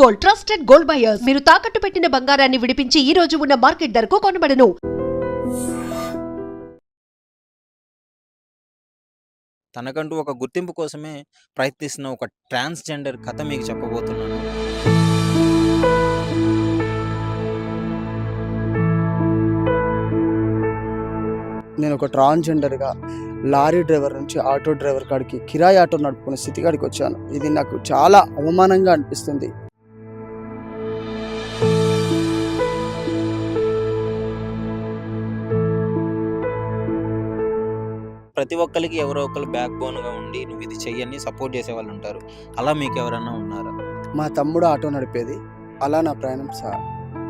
Gold trusted gold buyers మీరు తాకట్టు పెట్టిన బంగారాన్ని విడిపించి ఈ రోజు ఉన్న మార్కెట్ ధరకు కొనబడను. తనకంటూ ఒక గుర్తింపు కోసమే ప్రయత్నిస్తున్న ఒక ట్రాన్స్జెండర్ కథ మీకు చెప్పబోతున్నాను. నేను ఒక ట్రాన్స్జెండర్గా లారీ డ్రైవర్ నుంచి ఆటో డ్రైవర్ కాడికి కిరాయి ఆటో నడుపుకునే స్థితి కాడికి వచ్చాను. ఇది నాకు చాలా అవమానంగా అనిపిస్తుంది. ప్రతి ఒక్కరికి ఎవరో ఒకరు బ్యాక్ బోన్గా ఉండి నువ్వు ఇది చెయ్యని సపోర్ట్ చేసే వాళ్ళు ఉంటారు అలా మీకు ఎవరన్నా ఉన్నారా? మా తమ్ముడు ఆటో నడిపేది. అలా నా ప్రయాణం సా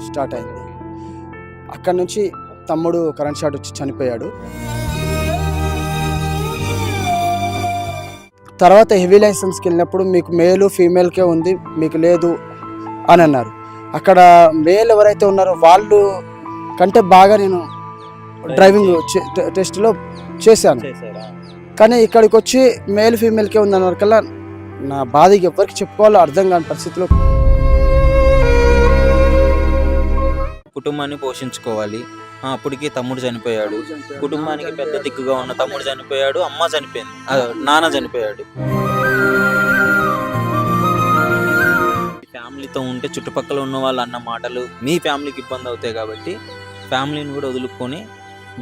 స్టార్ట్ అయింది. అక్కడ నుంచి తమ్ముడు కరెంట్ షాట్ వచ్చి చనిపోయాడు. తర్వాత హెవీ లైసెన్స్కి వెళ్ళినప్పుడు మీకు మేలు ఫీమేల్కే ఉంది మీకు లేదు అని అన్నారు. అక్కడ మేల్ ఎవరైతే ఉన్నారో వాళ్ళు కంటే బాగా నేను డ్రైవింగ్ టెస్ట్లో చేశాను. కానీ ఇక్కడికి వచ్చి మేల్ ఫీమేల్కే ఉందన్న కల్లా నా బాధకి ఎవరికి చెప్పుకోవాలో అర్థం కాని పరిస్థితిలో కుటుంబాన్ని పోషించుకోవాలి. అప్పటికి తమ్ముడు చనిపోయాడు. కుటుంబానికి పెద్ద దిక్కుగా ఉన్న తమ్ముడు చనిపోయాడు. అమ్మ చనిపోయింది. నాన్న చనిపోయాడు. ఫ్యామిలీతో ఉంటే చుట్టుపక్కల ఉన్న వాళ్ళు అన్న మాటలు మీ ఫ్యామిలీకి ఇబ్బంది అవుతాయి కాబట్టి ఫ్యామిలీని కూడా వదులుకొని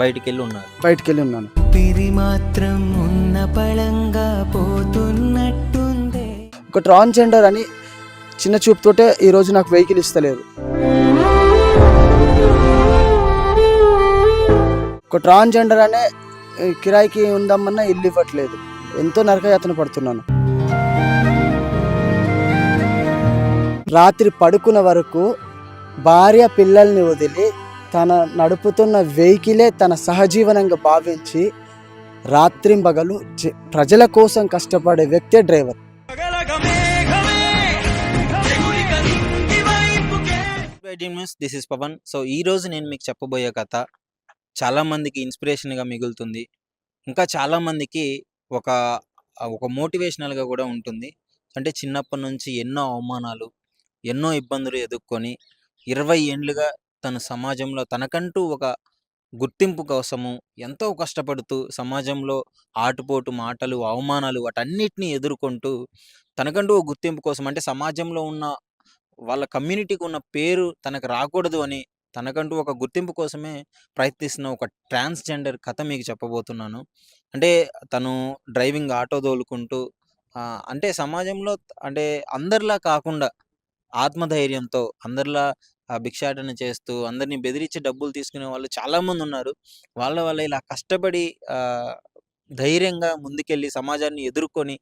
బయటికి వెళ్ళి ఉన్నారు. బయటికి వెళ్ళి ఉన్నాను. పిరి మాత్రం ఉన్న పళంగా పోతున్నట్టుందే. ఒక ట్రాన్స్జెండర్ అని చిన్న చూపుతోటే ఈరోజు నాకు వెహికల్ ఇస్తలేదు ఒక ట్రాన్స్జెండర్ అనే కిరాయికి ఉందామన్నా ఇల్లు ఇవ్వట్లేదు. ఎంతో నరకయాతన పడుతున్నాను. రాత్రి పడుకున్న వరకు భార్య పిల్లల్ని వదిలి తన నడుపుతున్న వెహికలే తన సహజీవనంగా భావించి రాత్రింబగలు ప్రజల కోసం కష్టపడే వ్యక్తే driver. This is Pavan so ఈ రోజు నేను మీకు చెప్పబోయే కథ చాలా మందికి ఇన్స్పిరేషన్గా మిగులుతుంది. ఇంకా చాలా మందికి ఒక ఒక మోటివేషనల్గా కూడా ఉంటుంది. అంటే చిన్నప్పటి నుంచి ఎన్నో అవమానాలు ఎన్నో ఇబ్బందులు ఎదుర్కొని ఇరవై ఏండ్లుగా తను సమాజంలో తనకంటూ ఒక గుర్తింపు కోసము ఎంతో కష్టపడుతూ సమాజంలో ఆటుపోటు మాటలు అవమానాలు వాటన్నిటిని ఎదుర్కొంటూ తనకంటూ ఒక గుర్తింపు కోసం అంటే సమాజంలో ఉన్న వాళ్ళ కమ్యూనిటీకి ఉన్న పేరు తనకు రాకూడదు అని తనకంటూ ఒక గుర్తింపు కోసమే ప్రయత్నిస్తున్న ఒక ట్రాన్స్జెండర్ కథ మీకు చెప్పబోతున్నాను. అంటే తను డ్రైవింగ్ ఆటో తోలుకుంటూ అంటే సమాజంలో అంటే అందరిలా కాకుండా ఆత్మధైర్యంతో అందరిలా ఆ, భిక్షాటన చేస్తూ అందరినీ బెదిరించి డబ్బులు తీసుకునే వాళ్ళు చాలా మంది ఉన్నారు. వాళ్ళ వల్ల ఇలా కష్టపడి ధైర్యంగా ముందుకెళ్ళి సమాజాన్ని ఎదుర్కొని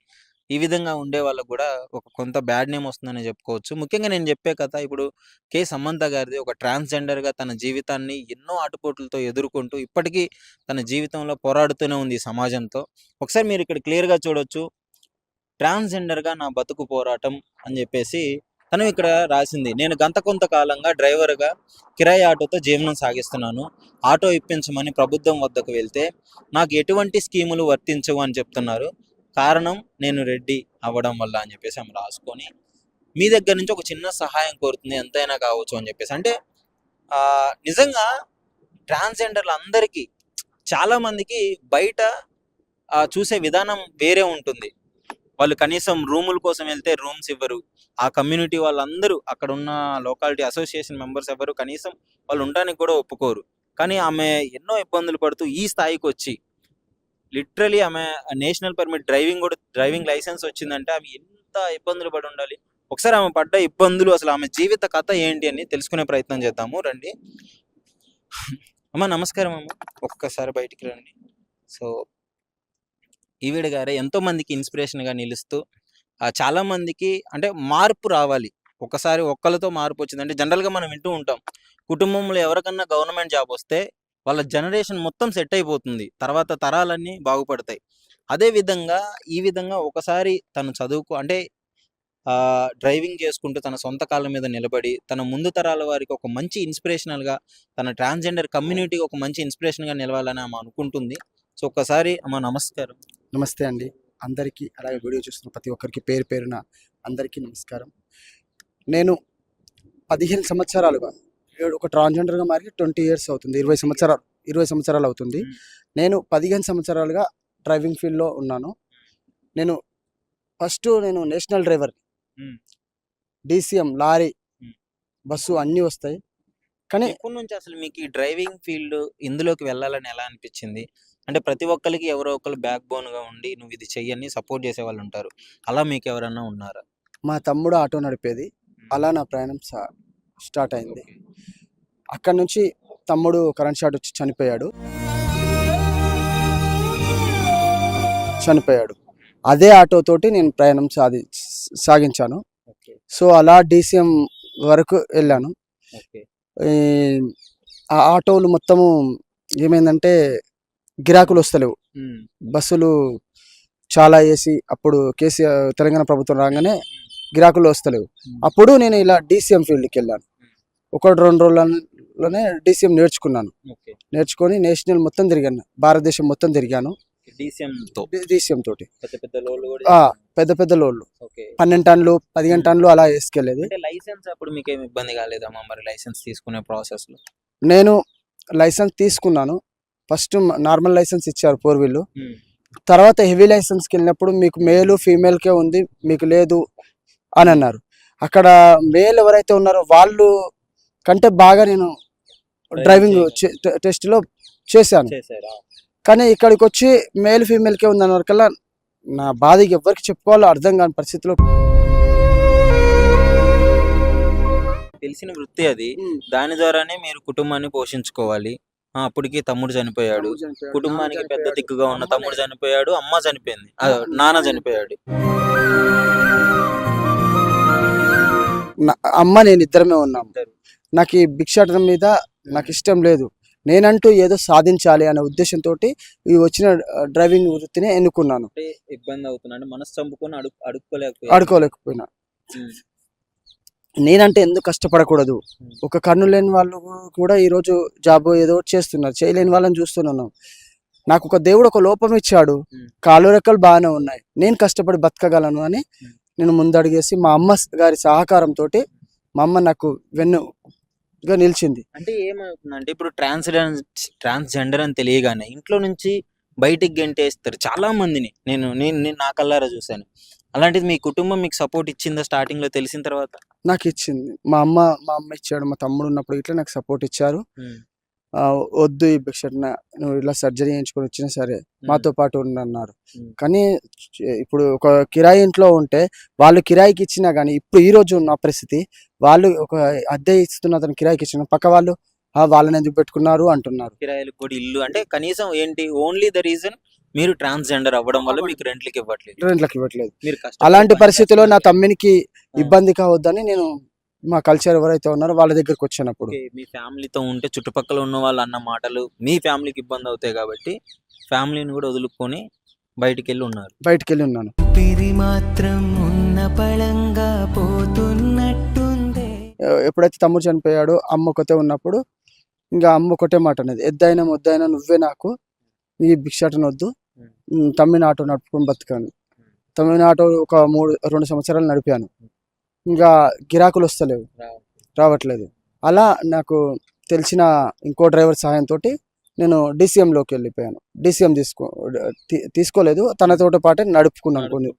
ఈ విధంగా ఉండే వాళ్ళకు కూడా ఒక కొంత బ్యాడ్ నేమ్ వస్తుందని చెప్పుకోవచ్చు. ముఖ్యంగా నేను చెప్పే కథ ఇప్పుడు కే. సమంత గారిది ఒక ట్రాన్స్జెండర్గా గా తన జీవితాన్ని ఎన్నో ఆటుపోట్లతో ఎదుర్కొంటూ ఇప్పటికీ తన జీవితంలో పోరాడుతూనే ఉంది సమాజంతో. ఒకసారి మీరు ఇక్కడ క్లియర్గా గా చూడొచ్చు. ట్రాన్స్జెండర్గా గా నా బతుకు పోరాటం అని చెప్పేసి తను ఇక్కడ రాసింది నేను గంత కొంత కాలంగా డ్రైవర్గా కిరాయి ఆటోతో జీవనం సాగిస్తున్నాను. ఆటో ఇప్పించమని ప్రభుత్వం వద్దకు వెళ్తే నాకు ఎటువంటి స్కీములు వర్తించవు అని చెప్తున్నారు. కారణం నేను రెడ్డి అవ్వడం వల్ల అని చెప్పేసి ఆమె రాసుకొని మీ దగ్గర నుంచి ఒక చిన్న సహాయం కోరుతుంది ఎంతైనా కావచ్చు అని చెప్పేసి. అంటే నిజంగా ట్రాన్స్జెండర్లు అందరికీ చాలామందికి బయట చూసే విధానం వేరే ఉంటుంది. వాళ్ళు కనీసం రూముల కోసం వెళ్తే రూమ్స్ ఇవ్వరు. ఆ కమ్యూనిటీ వాళ్ళందరూ అక్కడ ఉన్న లోకాలిటీ అసోసియేషన్ మెంబర్స్ ఎవరు కనీసం వాళ్ళు ఉండడానికి కూడా ఒప్పుకోరు. కానీ ఆమె ఎన్నో ఇబ్బందులు పడుతూ ఈ స్థాయికి వచ్చి లిటరలీ ఆమె నేషనల్ పర్మిట్ డ్రైవింగ్ కూడా డ్రైవింగ్ లైసెన్స్ వచ్చిందంటే ఆమె ఎంత ఇబ్బందులు పడి ఉండాలి? ఒకసారి ఆమె పడ్డ ఇబ్బందులు అసలు ఆమె జీవిత కథ ఏంటి అని తెలుసుకునే ప్రయత్నం చేద్దాము రండి. అమ్మ నమస్కారం అమ్మ. ఒక్కసారి బయటికి రండి. సో ఈవిడ గారే ఎంతో మందికి ఇన్స్పిరేషన్గా నిలుస్తూ చాలామందికి చాలా మందికి అంటే మార్పు రావాలి. ఒకసారి ఒక్కరితో మార్పు వచ్చిందంటే జనరల్గా మనం వింటూ ఉంటాం. కుటుంబంలో ఎవరికన్నా గవర్నమెంట్ జాబ్ వస్తే వాళ్ళ జనరేషన్ మొత్తం సెట్ అయిపోతుంది. తర్వాత తరాలన్నీ బాగుపడతాయి. అదే విధంగా ఈ విధంగా ఒకసారి తను చదువుకు అంటే ఆ, డ్రైవింగ్ చేసుకుంటూ తన సొంత కాళ్ళ మీద నిలబడి తన ముందు తరాల వారికి ఒక మంచి ఇన్స్పిరేషనల్గా తన ట్రాన్స్జెండర్ కమ్యూనిటీకి ఒక మంచి ఇన్స్పిరేషన్గా నిలవాలని ఆమె అనుకుంటుంది. సో ఒకసారి అమ్మ నమస్కారం. నమస్తే అండి. అందరికీ అలాగే వీడియో చూస్తున్న ప్రతి ఒక్కరికి పేరు పేరున అందరికీ నమస్కారం. నేను పదిహేను సంవత్సరాలుగా ఒక ట్రాన్స్జెండర్గా మారి ట్వంటీ ఇయర్స్ అవుతుంది. ఇరవై సంవత్సరాలు ఇరవై సంవత్సరాలు అవుతుంది. నేను పదిహేను సంవత్సరాలుగా డ్రైవింగ్ ఫీల్డ్లో ఉన్నాను. నేను ఫస్ట్ నేను national driver. DCM lorry. Bus అన్నీ వస్తాయి. కానీ ఎప్పటి నుంచి అసలు మీకు ఈ డ్రైవింగ్ ఫీల్డ్ ఇందులోకి వెళ్ళాలని ఎలా అనిపించింది? అంటే ప్రతి ఒక్కరికి ఎవరో ఒకరు బ్యాక్ బోన్గా ఉండి నువ్వు ఇది చెయ్యని సపోర్ట్ చేసే వాళ్ళు ఉంటారు. అలా మీకు ఎవరన్నా ఉన్నారా? మా తమ్ముడు ఆటో నడిపేది. అలా నా ప్రయాణం స్టార్ట్ అయింది. అక్కడ నుంచి తమ్ముడు కరెంట్ షాట్ వచ్చి చనిపోయాడు. చనిపోయాడు. అదే ఆటో తోటి నేను ప్రయాణం సాధి సాగించాను. సో అలా డీసీఎం వరకు వెళ్ళాను. ఆ ఆటోలు మొత్తము ఏమైందంటే గిరాకులు వస్తలేవు బస్సులు చాలా వేసి అప్పుడు కేసీఆర్ తెలంగాణ ప్రభుత్వం రాగానే గిరాకులు వస్తలేవు అప్పుడు నేను ఇలా డీసీఎం ఫీల్డ్కి వెళ్ళాను ఒకటి రెండు రోజులలోనే డీసీఎం నేర్చుకున్నాను. ఓకే. నేర్చుకొని నేషనల్ మొత్తం తిరిగాను. భారతదేశం మొత్తం తిరిగాను. డీసీఎం తోటి. పెద్ద పెద్ద లోన్లు కూడా ఆ, చేశారు. పెద్ద పెద్ద లోడ్లు. ఓకే. పన్నెండు టన్నులు పదిహేను టన్నులు అలా వేసుకెళ్ళేది. లైసెన్స్ అప్పుడు మీకు ఏమి ఇబ్బంది కాలేదమ్మా మరి లైసెన్స్ తీసుకునే ప్రాసెస్లో నేను లైసెన్స్ తీసుకున్నాను. ఫస్ట్ నార్మల్ లైసెన్స్ ఇచ్చారు ఫోర్ వీల్. తర్వాత హెవీ లైసెన్స్కి వెళ్ళినప్పుడు మీకు మేలు ఫీమేల్కే ఉంది మీకు లేదు అని అన్నారు. అక్కడ మేల్ ఎవరైతే ఉన్నారో వాళ్ళు కంటే బాగా నేను డ్రైవింగ్. టెస్ట్లో చేశాను. కానీ ఇక్కడికి వచ్చి మేల్ ఫీమేల్కే ఉంది అన్న వరకల్లా నా బాధకి ఎవరికి చెప్పుకోవాలో అర్థం కాని పరిస్థితిలో తెలిసిన వృత్తి అది. దాని ద్వారానే మీరు కుటుంబాన్ని పోషించుకోవాలి. అప్పటికి తమ్ముడు చనిపోయాడు. కుటుంబానికి పెద్ద దిక్కుగా ఉన్న తమ్ముడు చనిపోయాడు అమ్మ చనిపోయింది. నాన్న చనిపోయాడు. నా- అమ్మ నేను ఇద్దరమే ఉన్నాం. నాకు ఈ భిక్షాటనం మీద నాకు ఇష్టం లేదు. నేనంటూ ఏదో సాధించాలి అనే ఉద్దేశంతో ఈ వచ్చిన డ్రైవింగ్ వృత్తిని ఎన్నుకున్నాను. ఇబ్బంది అవుతుంది అంటే మనసు చంపుకొని ఆడుకోలేకపోయినా ఉమ్. నేనంటే ఎందుకు కష్టపడకూడదు. ఒక కన్ను లేని వాళ్ళు కూడా ఈరోజు జాబ్ ఏదో చేస్తున్నారు. చేయలేని వాళ్ళని చూస్తున్నాను. నాకు ఒక దేవుడు ఒక లోపం ఇచ్చాడు. కాలు రెక్కలు బాగానే ఉన్నాయి. నేను కష్టపడి బతకగలను అని. నేను ముందడిగేసి మా అమ్మ గారి సహకారంతో మా అమ్మ నాకు వెన్నుగా నిలిచింది. అంటే ఏమవుతుందంటే ఇప్పుడు ట్రాన్స్జెండర్ ట్రాన్స్జెండర్ అని తెలియగానే ఇంట్లో నుంచి బయటికి గెంటేస్తారు. చాలా మందిని నేను నేను నేను నా కల్లారా చూశాను. అలాంటిది మీ కుటుంబం మీకు సపోర్ట్ ఇచ్చిందా స్టార్టింగ్లో తెలిసిన తర్వాత? నాకు ఇచ్చింది. మా అమ్మ మా అమ్మ ఇచ్చాడు మా తమ్ముడు ఉన్నప్పుడు ఇట్లా నాకు సపోర్ట్ ఇచ్చారు. ఆ, వద్దు ఈ భిక్షటన నువ్వు ఇలా సర్జరీ చేయించుకొని వచ్చినా సరే మాతో పాటు ఉండు అన్నారు. కానీ చ- ఇప్పుడు ఒక కిరాయి ఇంట్లో ఉంటే వాళ్ళు కిరాయికి ఇచ్చినా కానీ ఇప్పుడు ఈ రోజు ఉన్న పరిస్థితి వాళ్ళు ఒక అద్దె ఇస్తున్న అతను కిరాయికి ఇచ్చిన పక్క వాళ్ళు "ఆ, వాళ్ళని ఎందుకు పెట్టుకున్నారు? అంటున్నారు. కిరాయిలకు కూడా ఇల్లు అంటే కనీసం ఏంటి ఓన్లీ ద రీజన్ మీరు ట్రాన్స్జెండర్ అవ్వడం వల్ల మీకు రెంట్లకి ఇవ్వట్లేదు. రెంట్లకు ఇవ్వట్లేదు. మీరు అలాంటి పరిస్థితిలో నా. తమ్మినికి. ఇబ్బంది కావద్దని నేను మా కల్చర్ ఎవరైతే ఉన్నారో వాళ్ళ దగ్గరికి వచ్చినప్పుడు. మీ ఫ్యామిలీతో ఉంటే చుట్టుపక్కల ఉన్న వాళ్ళు అన్న మాటలు మీ ఫ్యామిలీకి ఇబ్బంది అవుతాయి కాబట్టి ఫ్యామిలీని కూడా వదులుకొని బయటికి వెళ్ళి ఉన్నారు. బయటికి వెళ్ళి ఉన్నాను మాత్రం ఉన్న పళంగా పోతున్నట్టుందే. ఎప్పుడైతే తమ్ముడు చనిపోయాడో అమ్మ ఒకతే ఉన్నప్పుడు ఇంకా అమ్మ ఒకటే మాట అనేది ఎద్దైనా ముద్దైనా నువ్వే నాకు నీ భిక్షాటన వద్దు. ఉమ్, తమ్మిన ఆటో నడుపుకొని బతకాను. తమ్మిన ఆటో ఒక మూడు రెండు సంవత్సరాలు నడిపాను. ఇంకా గిరాకులు వస్తలేవు. రావట్లేదు. అలా నాకు తెలిసిన ఇంకో డ్రైవర్ సహాయంతో నేను డీసీఎంలోకి వెళ్ళిపోయాను. డీసీఎం తీసుకో తీ- తీసుకోలేదు. తనతో పాటే నడుపుకున్నాను కొన్ని.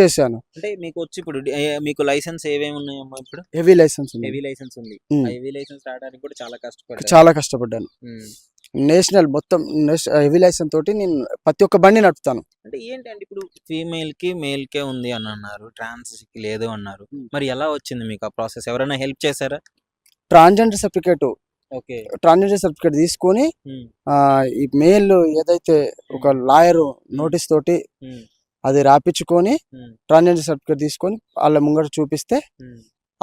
చేశాను. అంటే మీకు వచ్చి ఇప్పుడు మీకు లైసెన్స్ ఏమేమి ఉన్నాయమ్మా ఇప్పుడు? హెవీ లైసెన్స్ ఉంది. హెవీ లైసెన్స్ ఉంది. హెవీ లైసెన్స్ రావడానికి కూడా చాలా కష్టపడ్డారు. చాలా కష్టపడ్డాను. నేషనల్ మొత్తం హెవీ లైసెన్స్ తోటి నేను ప్రతి ఒక్క బండి నడుపుతాను. అంటే ఏంటంటే ఇప్పుడు? ఫీమేల్కి మేల్ కే ఉంది అని అన్నారు. ట్రాన్స్కి లేదు అన్నారు. మరి ఎలా వచ్చింది మీకు ఆ ప్రాసెస్ ఎవరైనా హెల్ప్ చేశారా? Transgender certificate okay. Transgender certificate తీసుకొని ఆ, ఈ మెయిల్ ఏదైతే ఒక లాయర్ నోటీస్ తోటి అది రాపించుకొని ట్రాన్స్జెండర్ సర్టిఫికేట్ తీసుకొని వాళ్ళ ముంగట చూపిస్తే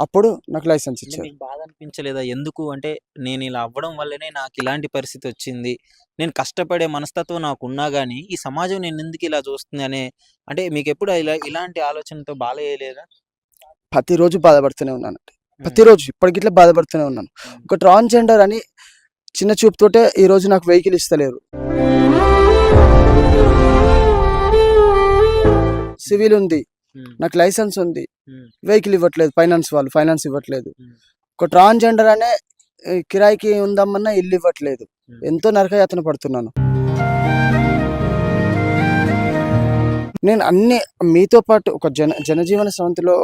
అప్పుడు నాకు లైసెన్స్ ఇచ్చారు. బాధ అనిపించలేదా ఎందుకు? అంటే నేను ఇలా అవ్వడం వల్లనే నాకు ఇలాంటి పరిస్థితి వచ్చింది. నేను కష్టపడే మనస్తత్వం నాకు ఉన్నా గానీ ఈ సమాజం నేను ఎందుకు ఇలా చూస్తుంది అనే అంటే మీకు ఎప్పుడు ఇలా ఇలాంటి ఆలోచనతో బాధలేదా ప్రతిరోజు బాధపడుతూనే ఉన్నాను ప్రతిరోజు ఇప్పటికిట్లా బాధపడుతూనే ఉన్నాను. ఒక ట్రాన్స్జెండర్ అని చిన్న చూపుతోటే ఈ రోజు నాకు వెహికల్ ఇస్తలేరు. సివిల్ ఉంది. నాకు లైసెన్స్ ఉంది. వెహికల్ ఇవ్వట్లేదు ఫైనాన్స్ వాళ్ళు ఫైనాన్స్ ఇవ్వట్లేదు. ఒక ట్రాన్స్జెండర్ అనే కిరాయికి ఉందామన్నా ఇల్లు ఇవ్వట్లేదు. ఎంతో నరకయాతన పడుతున్నాను. నేను అన్ని మీతో పాటు ఒక జన జనజీవన స్రవంతిలో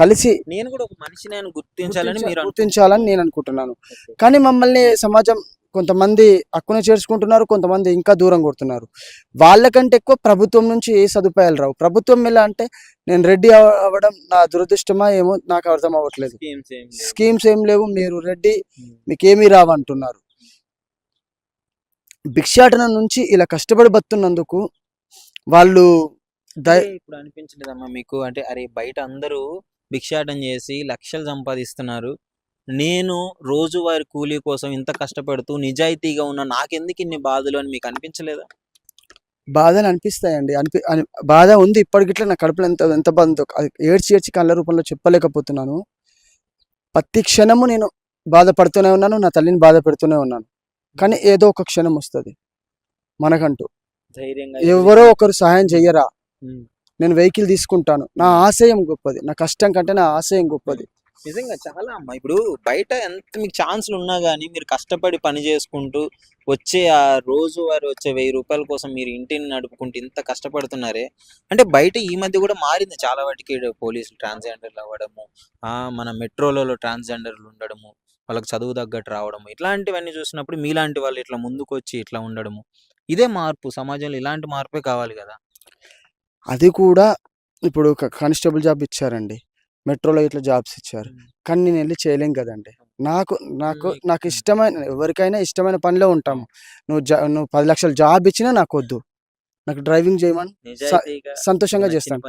కలిసి నేను కూడా ఒక మనిషిని ఆయన గుర్తించాలని గుర్తించాలని నేను అనుకుంటున్నాను. కానీ మమ్మల్ని సమాజం కొంతమంది హక్కున చేర్చుకుంటున్నారు కొంతమంది ఇంకా దూరం కొడుతున్నారు. వాళ్ళకంటే ఎక్కువ ప్రభుత్వం నుంచి ఏ సదుపాయాలు రావు. ప్రభుత్వం ఎలా అంటే నేను రెడ్డి అవ- అవ్వడం నా దురదృష్టమా ఏమో నాకు అర్థం అవ్వట్లేదు. స్కీమ్స్ ఏం లేవు. మీరు రెడ్డి మీకేమీ రావంటున్నారు. భిక్షాటన నుంచి ఇలా కష్టపడి బతున్నందుకు వాళ్ళు ఇప్పుడు అనిపించలేదమ్మా మీకు. అంటే అరే బయట అందరూ భిక్షాటం చేసి లక్షలు సంపాదిస్తున్నారు. నేను రోజువారి కూలీ కోసం ఇంత కష్టపడుతూ నిజాయితీగా ఉన్న నాకెందుకు ఇన్ని బాధలు అని మీకు అనిపించలేదా? బాధలు అనిపిస్తాయండి. అనిపి అని- బాధ ఉంది ఇప్పటికిట్లా నా కడుపులో ఎంత ఎంత బాధ ఉందో. అది ఏడ్చి ఏడ్చి కళ్ళ రూపంలో చెప్పలేకపోతున్నాను. ప్రతి క్షణము నేను బాధపడుతూనే ఉన్నాను నా తల్లిని బాధ పెడుతూనే ఉన్నాను. కానీ ఏదో ఒక క్షణం వస్తుంది. మనకంటూ. ధైర్యంగా ఎవరో ఒకరు సహాయం చెయ్యరా. నేను వెహికల్ తీసుకుంటాను. నా ఆశయం గొప్పది. నా కష్టం కంటే నా ఆశయం గొప్పది. నిజంగా చాలా అమ్మా. ఇప్పుడు బయట ఎంత మీకు ఛాన్సులు ఉన్నా కానీ మీరు కష్టపడి పని చేసుకుంటూ వచ్చే ఆ రోజు వారి వచ్చే వెయ్యి రూపాయల కోసం మీరు ఇంటిని నడుపుకుంటూ ఇంత కష్టపడుతున్నారే. అంటే బయట ఈ మధ్య కూడా మారింది చాలా వాటికి. పోలీసులు ట్రాన్స్జెండర్లు అవ్వడము ఆ మన మెట్రోలలో ట్రాన్స్జెండర్లు ఉండడము వాళ్ళకి చదువు తగ్గట్టు రావడము ఇట్లాంటివన్నీ చూసినప్పుడు మీలాంటి వాళ్ళు ఇట్లా ముందుకు వచ్చి ఇట్లా ఉండడము ఇదే మార్పు. సమాజంలో ఇలాంటి మార్పే కావాలి కదా. అది కూడా ఇప్పుడు ఒక కానిస్టేబుల్ జాబ్ ఇచ్చారండి. మెట్రోలో ఇట్లా జాబ్స్ ఇచ్చారు. కానీ నేను వెళ్ళి చేయలేం కదండి. నాకు నాకు నాకు ఇష్టమైన ఎవరికైనా ఇష్టమైన పనిలో ఉంటాము. నువ్వు జా నువ్వు పది లక్షల జాబ్ ఇచ్చినా నాకు వద్దు. నాకు డ్రైవింగ్ చేయమని సంతోషంగా చేస్తాను.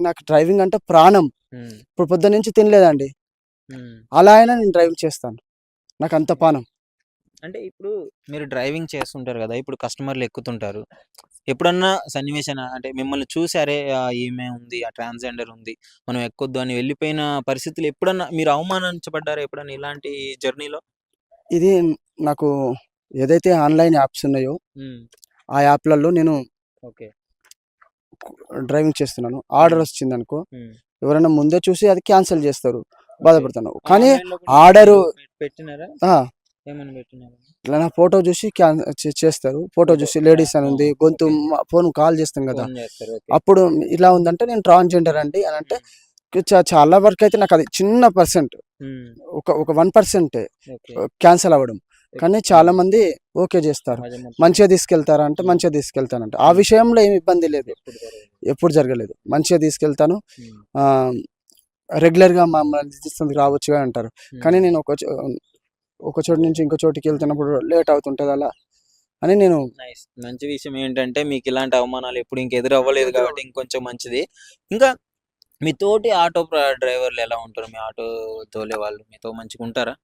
నాకు డ్రైవింగ్ అంటే ప్రాణం. ఇప్పుడు పొద్దున్న నుంచి తినలేదండి. అలా అయినా నేను డ్రైవింగ్ చేస్తాను. నాకు అంత పానం. అంటే ఇప్పుడు మీరు డ్రైవింగ్ చేస్తుంటారు కదా ఇప్పుడు కస్టమర్లు ఎక్కుతుంటారు. ఎప్పుడన్నా సన్నివేశం అంటే మిమ్మల్ని చూసారే ఆ, ఈమె ఉంది ఆ ట్రాన్స్జెండర్ ఉంది మనం ఎక్కొద్దు అని వెళ్ళిపోయిన పరిస్థితులు ఎప్పుడన్నా మీరు అవమానించబడ్డారా ఎప్పుడన్నా ఇలాంటి జర్నీలో? ఇది నాకు ఏదైతే ఆన్లైన్ యాప్స్ ఉన్నాయో ఆ యాప్లలో నేను ఓకే. డ్రైవింగ్ చేస్తున్నాను. ఆర్డర్ వచ్చింది అనుకో ఎవరైనా ముందే చూసి అది క్యాన్సిల్ చేస్తారు బాధపడుతున్నాను కానీ ఆర్డరు పెట్టినారా? ఏమని పెట్టినారా? ఇట్లా నా ఫోటో చూసి చేస్తారు. ఫోటో చూసి లేడీస్ అని ఉంది గొంతు ఫోన్ కాల్ చేస్తాం కదా. అప్పుడు ఇలా ఉందంటే నేను ట్రాన్స్జెండర్ అండి అని అంటే చాలా వరకు అయితే నాకు అది చిన్న పర్సెంట్. ఒక ఒక వన్ పర్సెంట్ క్యాన్సిల్ అవ్వడం. కానీ చాలా మంది ఓకే చేస్తారు. మంచిగా తీసుకెళ్తారా అంటే మంచిగా తీసుకెళ్తానంట. ఆ విషయంలో ఏమి ఇబ్బంది లేదు. ఎప్పుడు జరగలేదు. మంచిగా తీసుకెళ్తాను. రెగ్యులర్గా మమ్మల్ని తీసుకొని రావచ్చుగా అంటారు. కానీ. నేను ఒక ఒక చోటు నుంచి ఇంకో చోటుకి వెళ్తున్నప్పుడు లేట్ అవుతుంటుంది అలా అని నేను నైస్ మంచి విషయం ఏంటంటే మీకు ఇలాంటి అవమానాలు ఎప్పుడు ఇంక ఎదురు అవ్వలేదు కాబట్టి ఇంకొంచెం మంచిది. ఇంకా మీ తోటి ఆటో డ్రైవర్లు ఎలా ఉంటారు? మీ ఆటో తోలే వాళ్ళు మీతో మంచిగా ఉంటారా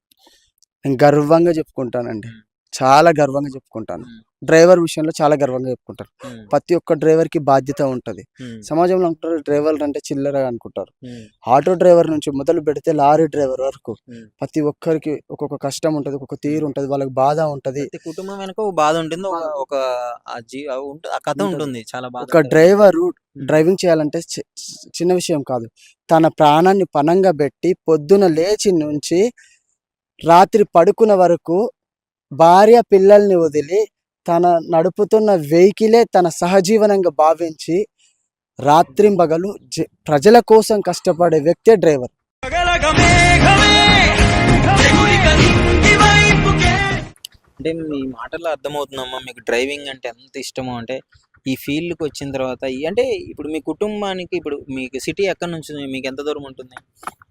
నేను గర్వంగా చెప్పుకుంటానండి. చాలా గర్వంగా చెప్పుకుంటాను. డ్రైవర్ విషయంలో చాలా గర్వంగా చెప్పుకుంటాను ఉమ్, ప్రతి ఒక్క డ్రైవర్కి బాధ్యత ఉంటుంది. సమాజంలో అనుకుంటారు డ్రైవర్లు అంటే చిల్లర అనుకుంటారు. ఆటో డ్రైవర్ నుంచి మొదలు పెడితే లారీ డ్రైవర్ వరకు. ప్రతి ఒక్కరికి ఒక్కొక్క కష్టం ఉంటుంది ఒక్కొక్క తీరు ఉంటుంది వాళ్ళకి బాధ ఉంటుంది. కుటుంబం వెనక ఒక బాధ ఉంటుంది ఒక కథ ఉంటుంది. చాలా ఒక. డ్రైవరు డ్రైవింగ్ చేయాలంటే చిన్న విషయం కాదు. తన ప్రాణాన్ని పనంగా పెట్టి పొద్దున లేచి నుంచి రాత్రి పడుకున్న వరకు భార్య పిల్లల్ని వదిలి తన నడుపుతున్న వెహికలే తన సహజీవనంగా భావించి రాత్రింబగలు ప్రజల కోసం కష్టపడే వ్యక్తే డ్రైవర్ అంటే మీ మాటల్లో అర్థమవుతుందమ్మా మీకు డ్రైవింగ్ అంటే ఎంత ఇష్టమో అంటే ఈ ఫీల్డ్కి వచ్చిన తర్వాత అంటే ఇప్పుడు మీ కుటుంబానికి ఇప్పుడు మీకు సిటీ ఎక్కడి నుంచి? మీకు ఎంత దూరం ఉంటుంది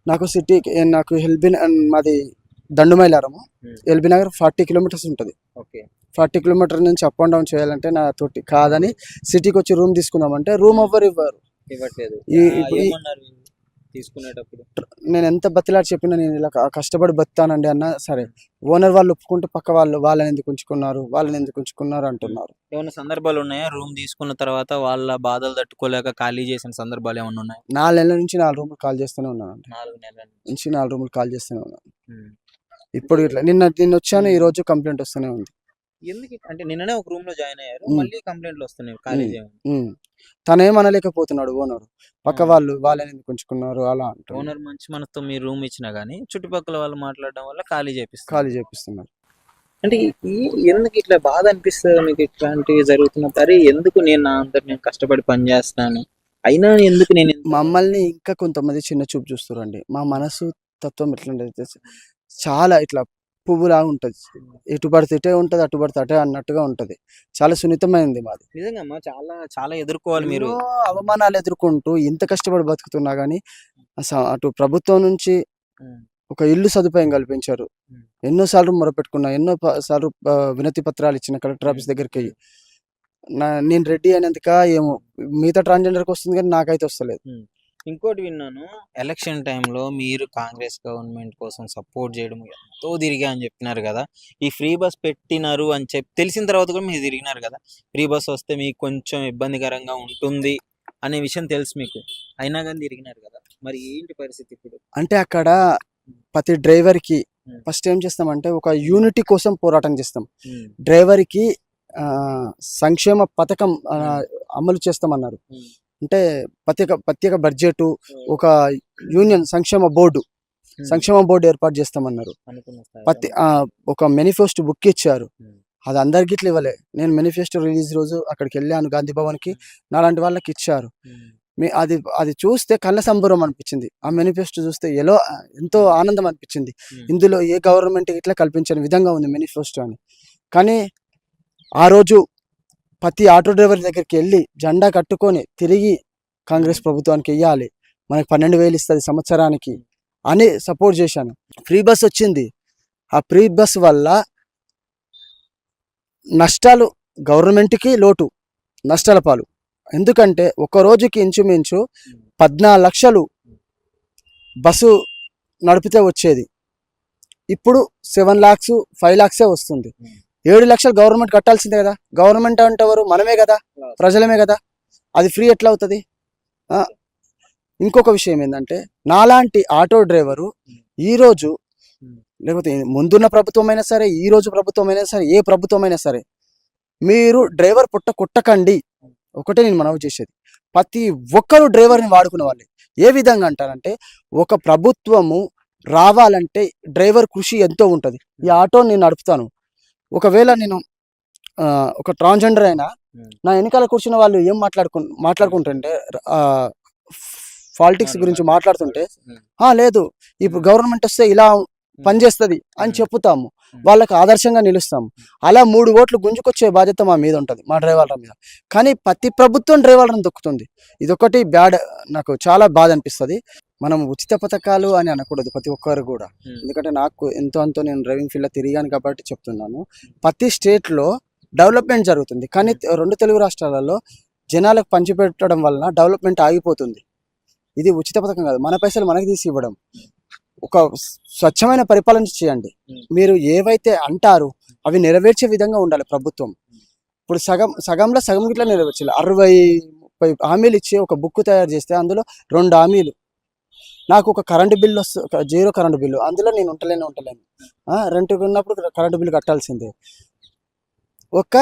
నాకు సిటీకి నాకు ఎల్బీ మాది Dandumailaram. LB Nagar forty kilometres ఉంటుంది. ఓకే. ఫార్టీ కిలోమీటర్ నుంచి అప్ అండ్ డౌన్ చేయాలంటే నా తోటి కాదని సిటీకి వచ్చి రూమ్ తీసుకుందామంటే రూమ్ ఎవ్వరు ఇవ్వరు. ఇవ్వట్లేదు. తీసుకునేటప్పుడు? నేను ఎంత బతిలాడి చెప్పినా నేను ఇలా కష్టపడి బతానండి అన్న సరే ఓనర్ వాళ్ళు ఒప్పుకుంటే పక్క వాళ్ళు వాళ్ళని ఎందుకు ఉంచుకున్నారు వాళ్ళని ఎందుకు ఉంచుకున్నారు అంటున్నారు. ఏమైనా సందర్భాలు ఉన్నాయా? రూమ్ తీసుకున్న తర్వాత వాళ్ళ బాధలు తట్టుకోలేక ఖాళీ చేసిన సందర్భాలు ఏమైనా ఉన్నాయా? నాలుగు నెలల నుంచి నాలుగు రూములు కాల్ చేస్తూనే ఉన్నానండి. నాలుగు నెలల నుంచి. నాలుగు రూములు కాల్ చేస్తూనే ఉన్నాను. ఇప్పుడు ఇట్లా నిన్న నిన్న వచ్చాను ఈ రోజు కంప్లైంట్ వస్తూనే ఉంది. ఎందుకు? అంటే నిన్ననే ఒక రూమ్లో జాయిన్ అయ్యారు. మళ్ళీ కంప్లైంట్లు వస్తున్నాయి. తనేమనలేకపోతున్నాడు ఓనర్. పక్క. వాళ్ళు వాళ్ళని ఎందుకు ఉంచుకున్నారు అలా అంటారు ఓనర్ మంచి మనతో మీరు రూమ్ ఇచ్చినా గానీ చుట్టుపక్కల వాళ్ళు మాట్లాడడం వల్ల ఖాళీ చేపిస్తారు ఖాళీ చేపిస్తున్నారు. అంటే ఎందుకు ఇట్లా బాధ అనిపిస్తుంది మీకు ఇట్లాంటివి జరుగుతున్నప్పుడు అరే ఎందుకు నేను నా అందరు నేను కష్టపడి పని చేస్తున్నాను అయినా ఎందుకు నేను మమ్మల్ని ఇంకా కొంతమంది చిన్న చూపు చూస్తారండి మా మనసు తత్వం ఎట్లుంటది చాలా ఇట్లా పువ్వులా ఉంటది. ఎటు పడితే ఇటే ఉంటది అటు పడితే అటే అన్నట్టుగా ఉంటది. చాలా సున్నితమైనది మాది. నిజంగా అమ్మా చాలా చాలా ఎదుర్కోవాలి మీరు. అవమానాలు ఎదుర్కొంటూ ఇంత కష్టపడి బతుకుతున్నా గానీ అస- అటు ప్రభుత్వం నుంచి. ఒక ఇల్లు సదుపాయం కల్పించారు. ఎన్నో సార్లు మొరపెట్టుకున్నా ఎన్నో సార్లు వినతి పత్రాలు ఇచ్చిన కలెక్టర్ ఆఫీస్ దగ్గరికి నా నేను రెడ్డి అయినందుక ఏమో మిగతా ట్రాన్స్జెండర్కి వస్తుంది కానీ నాకైతే వస్తలేదు. ఇంకోటి విన్నాను. ఎలక్షన్ టైంలో మీరు కాంగ్రెస్ గవర్నమెంట్ కోసం సపోర్ట్ చేయడం ఎంతో తిరిగా అని చెప్పినారు కదా. ఈ ఫ్రీ బస్ పెట్టినారు అని చెప్పి తెలిసిన తర్వాత కూడా మీరు తిరిగినారు కదా. ఫ్రీ బస్ వస్తే మీకు కొంచెం ఇబ్బందికరంగా ఉంటుంది అనే విషయం తెలుసు మీకు. అయినా కానీ తిరిగినారు కదా. మరి ఏంటి పరిస్థితి ఇప్పుడు? అంటే అక్కడ ప్రతి డ్రైవర్కి. ఫస్ట్ ఏం చేస్తామంటే ఒక యూనిటీ కోసం పోరాటం చేస్తాం. డ్రైవర్కి ఆ, సంక్షేమ పథకం అమలు చేస్తామన్నారు. అంటే ప్రత్యేక ప్రత్యేక బడ్జెట్ ఒక యూనియన్ సంక్షేమ బోర్డు. ఉమ్, సంక్షేమ బోర్డు ఏర్పాటు చేస్తామన్నారు. ప్రతి ఒక మేనిఫెస్టో బుక్ ఇచ్చారు. ఉమ్. అది అందరికి ఇట్లా ఇవ్వలే. నేను మేనిఫెస్టో రిలీజ్ రోజు అక్కడికి వెళ్ళాను గాంధీ భవన్కి. నాలాంటి వాళ్ళకి ఇచ్చారు. మీ అది అది చూస్తే కళ్ళ సంబరం అనిపించింది. ఆ మేనిఫెస్టో చూస్తే ఎలా ఎంతో ఆనందం అనిపించింది. ఇందులో ఏ గవర్నమెంట్ ఇట్లా కల్పించని విధంగా ఉంది మేనిఫెస్టో అని. కానీ ఆ రోజు ప్రతి ఆటో డ్రైవర్ దగ్గరికి వెళ్ళి జెండా కట్టుకొని తిరిగి కాంగ్రెస్ ప్రభుత్వానికి వెయ్యాలి. మనకి పన్నెండు వేలు ఇస్తుంది సంవత్సరానికి అని సపోర్ట్ చేశాను. ఫ్రీ బస్ వచ్చింది. ఆ ఫ్రీ బస్ వల్ల నష్టాలు గవర్నమెంట్కి లోటు నష్టాల పాలు. ఎందుకంటే ఒక రోజుకి ఇంచుమించు పద్నాలుగు లక్షలు బస్సు నడిపితే వచ్చేది. ఇప్పుడు సెవెన్ లాక్స్ ఫైవ్ లాక్సే వస్తుంది. ఏడు లక్షలు గవర్నమెంట్ కట్టాల్సిందే కదా. గవర్నమెంట్ అంటే ఎవరు? మనమే కదా. ప్రజలమే కదా. అది ఫ్రీ ఎట్లా అవుతుంది? ఆ, ఇంకొక విషయం ఏంటంటే నాలాంటి ఆటో డ్రైవరు ఈరోజు లేకపోతే ముందున్న ప్రభుత్వం అయినా సరే ఈ రోజు ప్రభుత్వం అయినా సరే ఏ ప్రభుత్వం అయినా సరే మీరు డ్రైవర్ పుట్ట కొట్టకండి. ఒకటే నేను మనవి చేసేది. ప్రతి ఒక్కరు డ్రైవర్ని వాడుకునే వాళ్ళే. ఏ విధంగా అంటారంటే ఒక ప్రభుత్వము రావాలంటే డ్రైవర్ కృషి ఎంతో ఉంటుంది. ఈ ఆటో నేను నడుపుతాను. ఒకవేళ నేను ఒక ట్రాన్స్జెండర్ అయినా Hmm. నా వెనకాల కూర్చున్న వాళ్ళు ఏం మాట్లాడుకు మాట్లాడుకుంటుంటే పాలిటిక్స్ గురించి మాట్లాడుతుంటే ఆ లేదు ఇప్పుడు గవర్నమెంట్ వస్తే ఇలా పనిచేస్తుంది అని Hmm. చెప్పుతాము. Hmm. వాళ్ళకి ఆదర్శంగా నిలుస్తాము అలా మూడు ఓట్లు గుంజుకొచ్చే బాధ్యత మా మీద ఉంటుంది మా డ్రైవర్ల మీద. కానీ ప్రతి ప్రభుత్వం డ్రైవర్లను దొక్కుతుంది. ఇదొకటి బ్యాడ్ నాకు చాలా బాధ అనిపిస్తుంది. మనం ఉచిత పథకాలు అని అనకూడదు ప్రతి ఒక్కరు కూడా. ఉమ్, ఎందుకంటే నాకు ఎంతో అంతో నేను డ్రైవింగ్ ఫీల్డ్లో తిరిగాను కాబట్టి చెప్తున్నాను. ప్రతి స్టేట్లో డెవలప్మెంట్ జరుగుతుంది. కానీ రెండు తెలుగు రాష్ట్రాలలో జనాలకు పంచిపెట్టడం వలన డెవలప్మెంట్ ఆగిపోతుంది. ఇది ఉచిత పథకం కాదు. మన పైసలు మనకి తీసి ఇవ్వడం. ఒక స్వచ్ఛమైన పరిపాలన చేయండి. మీరు ఏవైతే అంటారో అవి నెరవేర్చే విధంగా ఉండాలి ప్రభుత్వం. ఇప్పుడు సగం సగంలో సగం గిట్లా నెరవేర్చాలి. అరవై ముప్పై హామీలు ఇచ్చి ఒక బుక్ తయారు చేస్తే అందులో రెండు హామీలు. నాకు ఒక కరెంటు బిల్లు వస్తు ఒక జీరో కరెంటు బిల్లు అందులో నేను ఉంటలేను ఉంటలేను. ఆ, రెంట్కి ఉన్నప్పుడు కరెంటు బిల్లు కట్టాల్సిందే. ఒక్క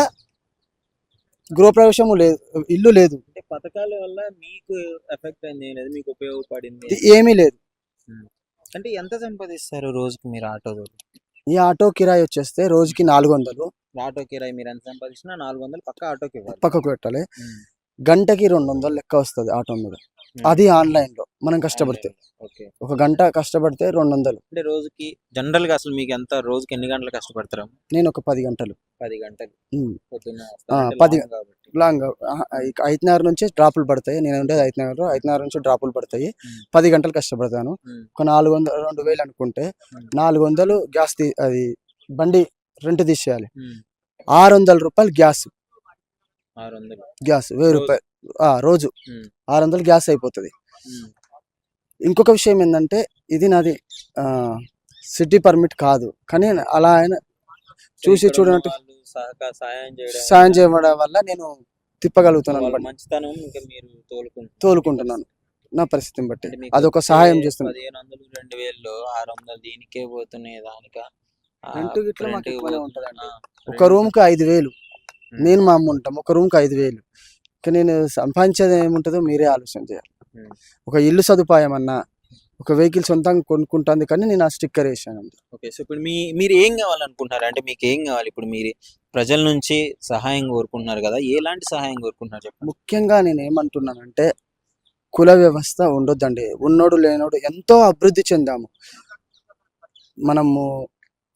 గృహప్రవేశము లేదు ఇల్లు లేదు. పథకాల వల్ల మీకు ఎఫెక్ట్ అయింది మీకు ఉపయోగపడింది. ఏమీ లేదు. అంటే ఎంత సంపాదిస్తారు రోజుకి మీరు ఆటో ఈ ఆటో కిరాయి వచ్చేస్తే రోజుకి నాలుగు వందలు ఆటో కిరాయి మీరు ఎంత సంపాదించినా నాలుగు వందలు పక్క ఆటోకి పక్కకు పెట్టాలి. గంటకి రెండు వందలు లెక్క వస్తుంది ఆటో మీద. అది ఆన్లైన్లో మనం కష్టపడితే. ఒక గంట కష్టపడితే రెండు వందలు అంటే రోజుకి జనరల్గా అసలు మీకు ఎంత రోజుకి ఎన్ని గంటలు కష్టపడతారు? నేను ఒక పది గంటలు. పది గంటలు. వస్తారంటే పది లాంగ్ ఐదున్నర నుంచి డ్రాపులు పడతాయి. నేను ఉండేది ఐదున్నర ఐదున్నర నుంచి డ్రాపులు పడతాయి. పది గంటలు కష్టపడతాను. ఉమ్, ఒక నాలుగు వందలు రెండు వేలు అనుకుంటే. నాలుగు వందలు గ్యాస్ అది బండి రెంట్ తీసేయాలి. ఆరు వందల రూపాయలు గ్యాస్. ఆరు వందలు గ్యాస్ వెయ్యి. రూపాయలు. రోజు ఆరు వందలు గ్యాస్ అయిపోతుంది. ఇంకొక విషయం ఏంటంటే ఇది నాది సిటీ పర్మిట్ కాదు. కానీ అలా ఆయన చూసి చూడనట్టు సాయం చేయడం వల్ల నేను తిప్పగలుగుతున్నాను. మంచితనం ఇంకా మీరు తోలుకుంటున్నాను. నా పరిస్థితిని బట్టి. అదొక సహాయం చేస్తుంది. పదిహేను వందలు రెండు వేలు ఆరు వందలు దీనికే పోతున్నాయి దానిక. రెంట్ గిట్ల మాకు rent ఎక్కువనే పోతుంది. ఉంటుందండి. ఆ, ఒక rent. రూమ్కి ఐదు వేలు. నేను మా అమ్మ ఉంటాం. ఒక రూమ్కి ఐదు వేలు. నేను సంపాదించేది ఏముంటుందో మీరే ఆలోచన చేయాలి. Hmm. ఒక ఇల్లు సదుపాయం అన్నా ఒక వెహికల్ సొంతంగా కొనుక్కుంటుంది కానీ నేను ఆ స్టిక్కర్ వేసాను ఓకే సో ఇప్పుడు మీ మీరు ఏం కావాలనుకుంటున్నారు? అంటే మీకు ఏం కావాలి? ఇప్పుడు మీరు ప్రజల నుంచి సహాయం కోరుకుంటున్నారు కదా ఎలాంటి సహాయం కోరుకుంటున్నారు చెప్పండి? ముఖ్యంగా నేను ఏమంటున్నానంటే కుల వ్యవస్థ ఉండొద్దండి. ఉన్నోడు లేనోడు ఎంతో అభివృద్ధి చెందాము. మనము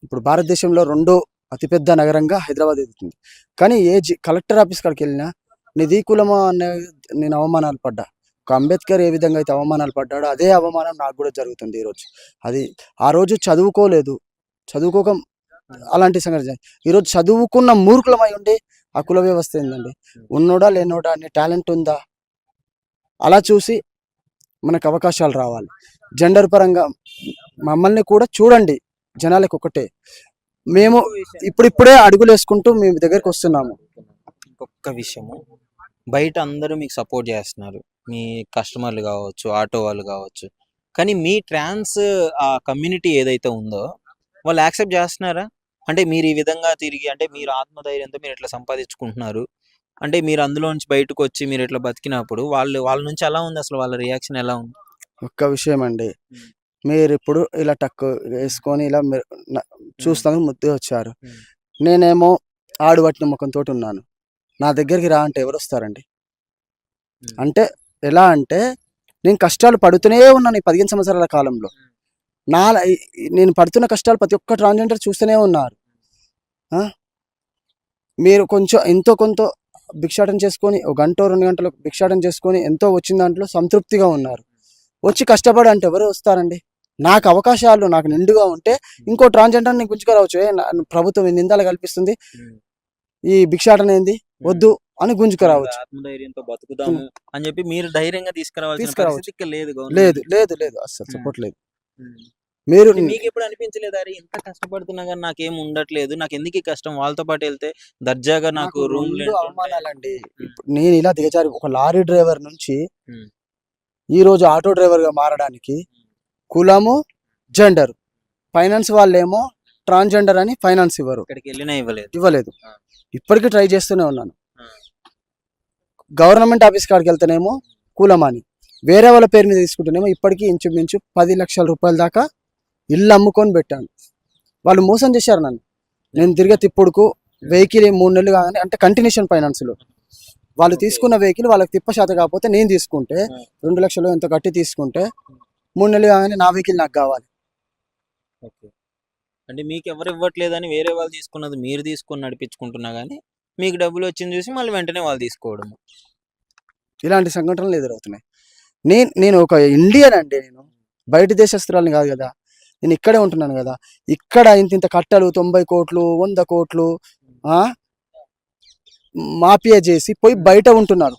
ఇప్పుడు భారతదేశంలో రెండో అతిపెద్ద నగరంగా హైదరాబాద్ ఎదుగుతుంది. కానీ ఏ జి కలెక్టర్ ఆఫీస్ కాడికి వెళ్ళినా నిధి కులమా అనే నేను అవమానాలు పడ్డా. ఒక అంబేద్కర్ ఏ విధంగా అయితే అవమానాలు పడ్డాడో అదే అవమానం నాకు కూడా జరుగుతుంది ఈరోజు అది ఆ రోజు చదువుకోలేదు. చదువుకోక అలాంటి సంగతి ఈరోజు చదువుకున్న మూర్ఖులమై ఉండి ఆ కుల వ్యవస్థ ఏందండి? ఉన్నోడా లేనోడా అనే టాలెంట్ ఉందా? అలా చూసి మనకు అవకాశాలు రావాలి. జెండర్ పరంగా మమ్మల్ని కూడా చూడండి. జనాలకు ఒకటే మేము ఇప్పుడిప్పుడే అడుగులు వేసుకుంటూ మేము దగ్గరికి వస్తున్నాము. ఇంకొక విషయము. బయట అందరూ మీకు సపోర్ట్ చేస్తున్నారు. మీ కస్టమర్లు కావచ్చు ఆటో వాళ్ళు కావచ్చు. కానీ మీ ట్రాన్స్ ఆ కమ్యూనిటీ ఏదైతే ఉందో వాళ్ళు యాక్సెప్ట్ చేస్తున్నారా? అంటే మీరు ఈ విధంగా తిరిగి అంటే మీరు ఆత్మధైర్యంతో మీరు ఇట్లా సంపాదించుకుంటున్నారు? అంటే మీరు అందులో నుంచి బయటకు వచ్చి మీరు ఇట్లా బతికినప్పుడు వాళ్ళు వాళ్ళ నుంచి ఎలా ఉంది అసలు వాళ్ళ రియాక్షన్ ఎలా ఉంది? ఒక్క విషయం అండి. మీరు ఇప్పుడు ఇలా టక్ వేసుకొని ఇలా చూస్తాను ముద్దు వచ్చారు. నేనేమో ఆడు పట్టిన ముఖంతో ఉన్నాను. నా దగ్గరికి రా అంటే ఎవరు వస్తారండి. అంటే ఎలా అంటే నేను కష్టాలు పడుతూనే ఉన్నాను ఈ పదిహేను సంవత్సరాల కాలంలో. నా నేను పడుతున్న కష్టాలు ప్రతి ఒక్క ట్రాన్స్జెండర్ చూస్తూనే ఉన్నారు? మీరు కొంచెం ఎంతో కొంత భిక్షాటన చేసుకొని ఒక గంట రెండు గంటలు భిక్షాటన చేసుకొని ఎంతో వచ్చిన దాంట్లో సంతృప్తిగా ఉన్నారు. వచ్చి కష్టపడి అంటే ఎవరు వస్తారండి? నాకు అవకాశాలు నాకు నిండుగా ఉంటే ఇంకో ట్రాన్స్జెండర్ని గుంజుకురావచ్చు. ప్రభుత్వం నిందాలు కల్పిస్తుంది? ఈ భిక్షాటన ఏంది? వద్దు అని గుంజుకురావచ్చు ఆత్మధైర్యంతో బతుకుదాము అని చెప్పి మీరు ధైర్యంగా ఇక్కడ లేదు. లేదు లేదు లేదు. అస్సలు మ్మ్. సపోర్ట్ లేదు. మీరు మీకు ఎప్పుడు అనిపించలేదు? అరే ఇంత కష్టపడుతున్నా కానీ నాకేం ఉండట్లేదు. నాకు ఎందుకు కష్టం? వాళ్ళతో పాటు వెళ్తే దర్జాగా నాకు రూమ్ అవమానాలండి. నేను ఇలా దిగజారి ఒక లారీ డ్రైవర్ నుంచి. ఈ రోజు ఆటో డ్రైవర్గా మారడానికి కులము జెండర్ ఫైనాన్స్ వాళ్ళేమో ట్రాన్స్జెండర్ అని ఫైనాన్స్ ఇవ్వరు. ఇవ్వలేదు. ఇవ్వలేదు. ఇప్పటికీ ట్రై చేస్తూనే ఉన్నాను. గవర్నమెంట్ ఆఫీస్ కాడికి వెళ్తేనేమో కులం అని వేరే వాళ్ళ పేరు మీద తీసుకుంటేనేమో ఇప్పటికీ ఇంచుమించు పది లక్షల రూపాయల దాకా ఇల్లు అమ్ముకొని పెట్టాను. వాళ్ళు మోసం చేశారు నన్ను. నేను తిరిగే తిప్పుడుకు వెహికల్ మూడు నెలలు కాగానే అంటే కంటిన్యూషన్ ఫైనాన్స్లో వాళ్ళు. తీసుకున్న వెహికల్ వాళ్ళకి తిప్ప శాతం కాకపోతే నేను తీసుకుంటే. రెండు లక్షలు ఎంత కట్టి తీసుకుంటే మూడు నెలలు కాగానే నా వెహికల్ నాకు కావాలి. ఓకే. అంటే మీకు ఎవరు ఇవ్వట్లేదని వేరే వాళ్ళు తీసుకున్నది మీరు తీసుకొని నడిపించుకుంటున్నా కానీ మీకు డబ్బులు వచ్చింది చూసి మళ్ళీ వెంటనే వాళ్ళు తీసుకోవడం ఇలాంటి సంఘటనలు ఎదురవుతున్నాయి. నేను నేను ఒక ఇండియన్ అండి నేను. బయట దేశస్తురాలని కాదు కదా. నేను ఇక్కడే ఉంటున్నాను కదా. ఇక్కడ ఇంత ఇంత కట్టలు తొంభై కోట్లు వంద కోట్లు మాఫియా చేసి పోయి బయట ఉంటున్నారు.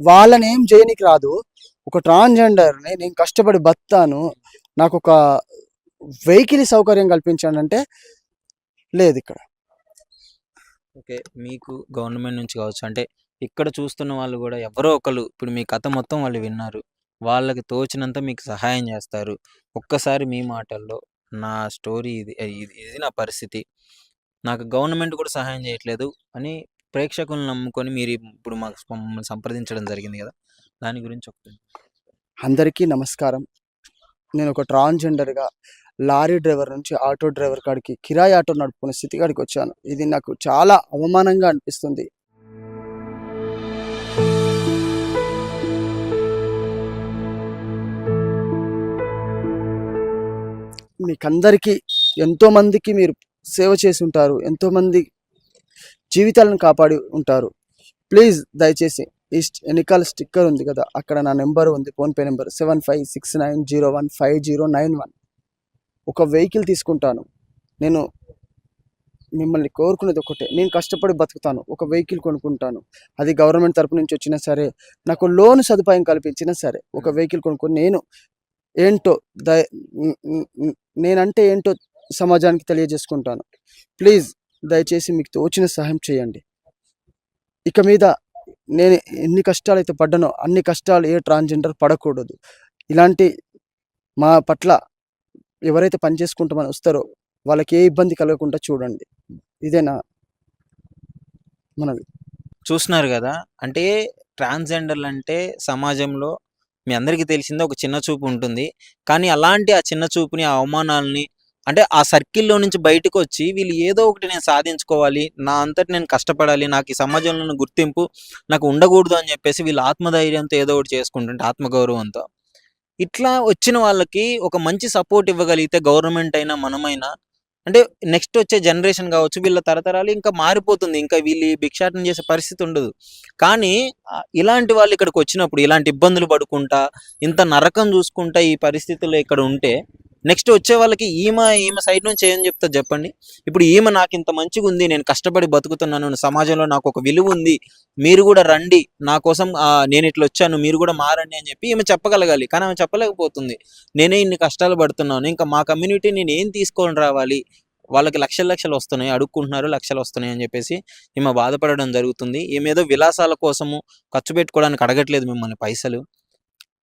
వాళ్ళని ఏం చేయనికి రాదు. ఒక ట్రాన్స్జెండర్ని నేను కష్టపడి బతాను. నాకు ఒక వెహికల్ సౌకర్యం కల్పించండి అంటే లేదు ఇక్కడ. ఓకే మీకు గవర్నమెంట్ నుంచి కావచ్చు అంటే ఇక్కడ చూస్తున్న వాళ్ళు కూడా ఎవరో ఒకరు ఇప్పుడు మీ కథ మొత్తం వాళ్ళు విన్నారు వాళ్ళకి తోచినంత మీకు సహాయం చేస్తారు. ఒక్కసారి మీ మాటల్లో నా స్టోరీ ఇది ఇది నా పరిస్థితి. నాకు గవర్నమెంట్ కూడా సహాయం చేయట్లేదు అని ప్రేక్షకులను నమ్ముకొని మీరు ఇప్పుడు మాకు మమ్మల్ని సంప్రదించడం జరిగింది కదా దాని గురించి ఒక అందరికీ నమస్కారం. నేను ఒక ట్రాన్స్జెండర్గా లారీ డ్రైవర్ నుంచి ఆటో డ్రైవర్ కాడికి కిరాయి ఆటో నడుపుకునే స్థితి కాడికి వచ్చాను. ఇది నాకు చాలా అవమానంగా అనిపిస్తుంది. మీకందరికీ ఎంతోమందికి మీరు సేవ చేసి ఉంటారు. ఎంతోమంది జీవితాలను కాపాడి ఉంటారు. ప్లీజ్ దయచేసి ఈ స్ట్- ఎన్నికల స్టిక్కర్ ఉంది కదా అక్కడ నా నెంబర్ ఉంది. PhonePe number seven five six nine zero one five zero nine one. ఒక వెహికల్ తీసుకుంటాను. నేను మిమ్మల్ని కోరుకునేది ఒకటే. నేను కష్టపడి బతుకుతాను. ఒక వెహికల్ కొనుక్కుంటాను. అది గవర్నమెంట్ తరపు నుంచి వచ్చినా సరే నాకు లోన్ సదుపాయం కల్పించినా సరే ఒక వెహికల్ కొనుక్కొని నేను ఏంటో దయ నేనంటే ఏంటో సమాజానికి తెలియజేసుకుంటాను. ప్లీజ్ దయచేసి మీకు తోచిన సహాయం చేయండి. ఇక మీద నేను ఎన్ని కష్టాలు అయితే పడ్డానో అన్ని కష్టాలు ఏ ట్రాన్స్జెండర్ పడకూడదు. ఇలాంటి మా పట్ల ఎవరైతే పని చేసుకుంటామని వస్తారో వాళ్ళకి ఏ ఇబ్బంది కలగకుండా చూడండి. ఇదేనా? మనది. చూస్తున్నారు కదా? అంటే ట్రాన్స్జెండర్లు అంటే సమాజంలో మీ అందరికీ తెలిసిందే ఒక చిన్న చూపు ఉంటుంది. కానీ అలాంటి ఆ చిన్న చూపుని ఆ అవమానాలని అంటే ఆ సర్కిల్లో నుంచి బయటకు వచ్చి వీళ్ళు ఏదో ఒకటి నేను సాధించుకోవాలి నా అంతటి నేను కష్టపడాలి నాకు ఈ సమాజంలో గుర్తింపు నాకు ఉండకూడదు అని చెప్పేసి వీళ్ళు ఆత్మధైర్యంతో ఏదో ఒకటి చేసుకుంటుంటే ఆత్మగౌరవంతో. ఇట్లా వచ్చిన వాళ్ళకి ఒక మంచి సపోర్ట్ ఇవ్వగలిగితే గవర్నమెంట్ అయినా మనమైనా అంటే నెక్స్ట్ వచ్చే జనరేషన్ కావచ్చు వీళ్ళ తరతరాలు ఇంకా మారిపోతుంది. ఇంకా వీళ్ళు భిక్షాటం భిక్షాటన చేసే పరిస్థితి ఉండదు. కానీ ఇలాంటి వాళ్ళు ఇక్కడికి వచ్చినప్పుడు ఇలాంటి ఇబ్బందులు పడుకుంటా ఇంత నరకం చూసుకుంటా ఈ పరిస్థితుల్లో ఇక్కడ ఉంటే నెక్స్ట్ వచ్చే వాళ్ళకి ఈమె ఈమె సైడ్ నుంచి ఏం చెప్తా చెప్పండి? ఇప్పుడు ఈమె నాకు ఇంత మంచిగా ఉంది నేను కష్టపడి బతుకుతున్నాను సమాజంలో నాకు ఒక విలువ ఉంది మీరు కూడా రండి నా కోసం నేను ఇట్లా వచ్చాను మీరు కూడా మారండి అని చెప్పి ఈమె చెప్పగలగాలి. కానీ ఆమె చెప్పలేకపోతుంది. నేనే ఇన్ని కష్టాలు పడుతున్నాను ఇంకా మా కమ్యూనిటీ నేను ఏం తీసుకొని రావాలి? వాళ్ళకి లక్షలు లక్షలు వస్తున్నాయి అడుక్కుంటున్నారు లక్షలు వస్తున్నాయి అని చెప్పేసి ఈమె బాధపడడం జరుగుతుంది. ఈమె ఏదో విలాసాల కోసము ఖర్చు పెట్టుకోవడానికి అడగట్లేదు మిమ్మల్ని పైసలు.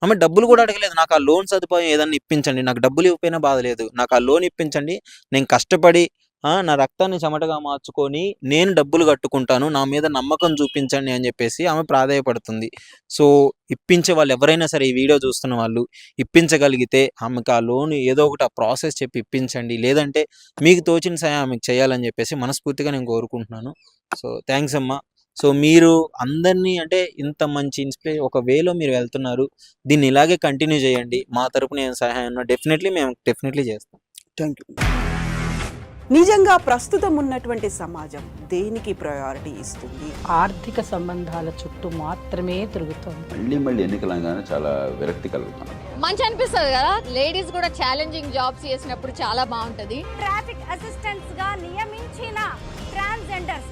ఆమె డబ్బులు కూడా అడగలేదు. నాకు ఆ లోన్ సదుపాయం ఏదన్నా ఇప్పించండి. నాకు డబ్బులు ఇవ్వకపోయినా బాధ లేదు. నాకు ఆ లోన్ ఇప్పించండి. నేను కష్టపడి ఆ, నా రక్తాన్ని చెమటగా మార్చుకొని నేను డబ్బులు కట్టుకుంటాను. నా మీద నమ్మకం చూపించండి అని చెప్పేసి ఆమె ప్రాధాయపడుతుంది. సో ఇప్పించే వాళ్ళు ఎవరైనా సరే ఈ వీడియో చూస్తున్న వాళ్ళు ఇప్పించగలిగితే ఆమెకు ఆ లోన్ ఏదో ఒకటి ఆ ప్రాసెస్ చెప్పి ఇప్పించండి. లేదంటే మీకు తోచిన సాయం ఆమెకు చేయాలని చెప్పేసి మనస్ఫూర్తిగా నేను కోరుకుంటున్నాను. సో థ్యాంక్స్ అమ్మా. సో మీరు అందరినీ అంటే ఇంత మంచి ఇన్స్పైర్ ఒక వేలో మీరు వెళ్తున్నారు దీన్ని ఇలాగే కంటిన్యూ చేయండి. మా తరపున ఏం సహాయం డెఫినెట్లీ మేము డెఫినెట్లీ చేస్తాం. థ్యాంక్ యూ నిజంగా ప్రస్తుతం ఉన్నటువంటి సమాజం దేనికి ప్రయారిటీ ఇస్తుంది? ఆర్థిక సంబంధాల చుట్టూ మాత్రమే తిరుగుతోంది. మళ్ళీ మళ్ళీ ఎన్నికలంగానే చాలా విరక్తి కలుగుతున్నాం మంచి అనిపిస్తుంది కదా? లేడీస్ కూడా ఛాలెంజింగ్ జాబ్స్ చేసినప్పుడు చాలా బాగుంటది. ట్రాఫిక్ అసిస్టెంట్స్గా నియమించిన ట్రాన్స్జెండర్స్